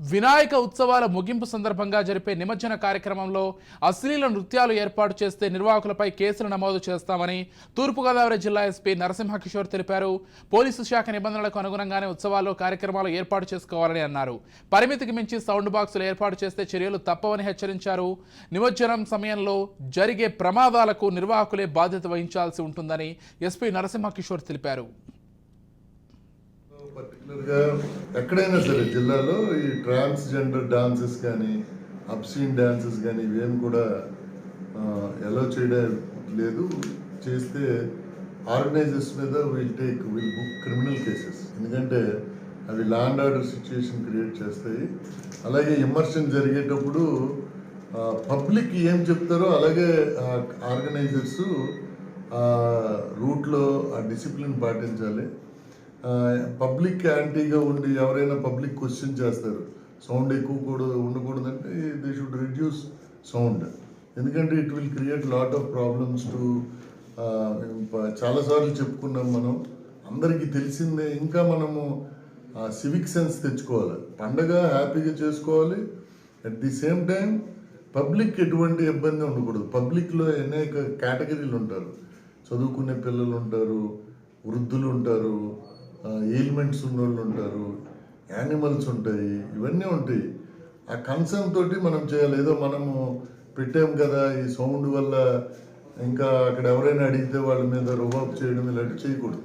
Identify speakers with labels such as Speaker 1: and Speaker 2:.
Speaker 1: వినాయక ఉత్సవాల ముగింపు సందర్భంగా జరిపే నిమజ్జన కార్యక్రమంలో అశ్లీల నృత్యాలు ఏర్పాటు చేస్తే నిర్వాహకులపై కేసులు నమోదు చేస్తామని తూర్పుగోదావరి జిల్లా ఎస్పీ నరసింహకిషోర్ తెలిపారు. పోలీసు శాఖ నిబంధనలకు అనుగుణంగానే ఉత్సవాల్లో కార్యక్రమాలు ఏర్పాటు చేసుకోవాలని అన్నారు. పరిమితికి మించి సౌండ్ బాక్సులు ఏర్పాటు చేస్తే చర్యలు తప్పవని హెచ్చరించారు. నిమజ్జనం సమయంలో జరిగే ప్రమాదాలకు నిర్వాహకులే బాధ్యత వహించాల్సి ఉంటుందని ఎస్పీ నరసింహకిషోర్ తెలిపారు.
Speaker 2: పర్టికులర్గా ఎక్కడైనా సరే జిల్లాలో ఈ ట్రాన్స్జెండర్ డాన్సెస్ కానీ అప్సీన్ డాన్సెస్ కానీ ఇవేం కూడా ఎలా చేయడం లేదు. చేస్తే ఆర్గనైజర్స్ మీద will take will book criminal cases ఎందుకంటే అవి ల్యాండ్ ఆర్డర్ సిచ్యుయేషన్ క్రియేట్ చేస్తాయి. అలాగే ఇమర్షన్ జరిగేటప్పుడు పబ్లిక్ ఏం చెప్తారో అలాగే ఆర్గనైజర్స్ రూట్లో ఆ డిసిప్లిన్ పాటించాలి. పబ్లిక్ యాంటీగా ఉండి ఎవరైనా పబ్లిక్ క్వశ్చన్ చేస్తారు. సౌండ్ ఎక్కువ కూడా ఉండకూడదంటే దే షుడ్ రిడ్యూస్ సౌండ్. ఎందుకంటే it will create lot of problems to చాలాసార్లు చెప్పుకున్నాం మనం. అందరికీ తెలిసిందే ఇంకా మనము సివిక్ సెన్స్ తెచ్చుకోవాలి. పండగ హ్యాపీగా చేసుకోవాలి. At the same time public ఎటువంటి ఇబ్బంది ఉండకూడదు. పబ్లిక్లో అనేక కేటగిరీలు ఉంటారు. చదువుకునే పిల్లలు ఉంటారు వృద్ధులు ఉంటారు ఎయిల్మెంట్స్ ఉన్నోళ్ళు ఉంటారు యానిమల్స్ ఉంటాయి ఇవన్నీ ఉంటాయి. ఆ కన్సర్న్ తోటి మనం చేయాలి. ఏదో మనము పెట్టాం కదా ఈ సౌండ్ వల్ల ఇంకా అక్కడ ఎవరైనా అడిగితే వాళ్ళ మీద రుబాబ్ చేయడం ఇలాంటివి చేయకూడదు.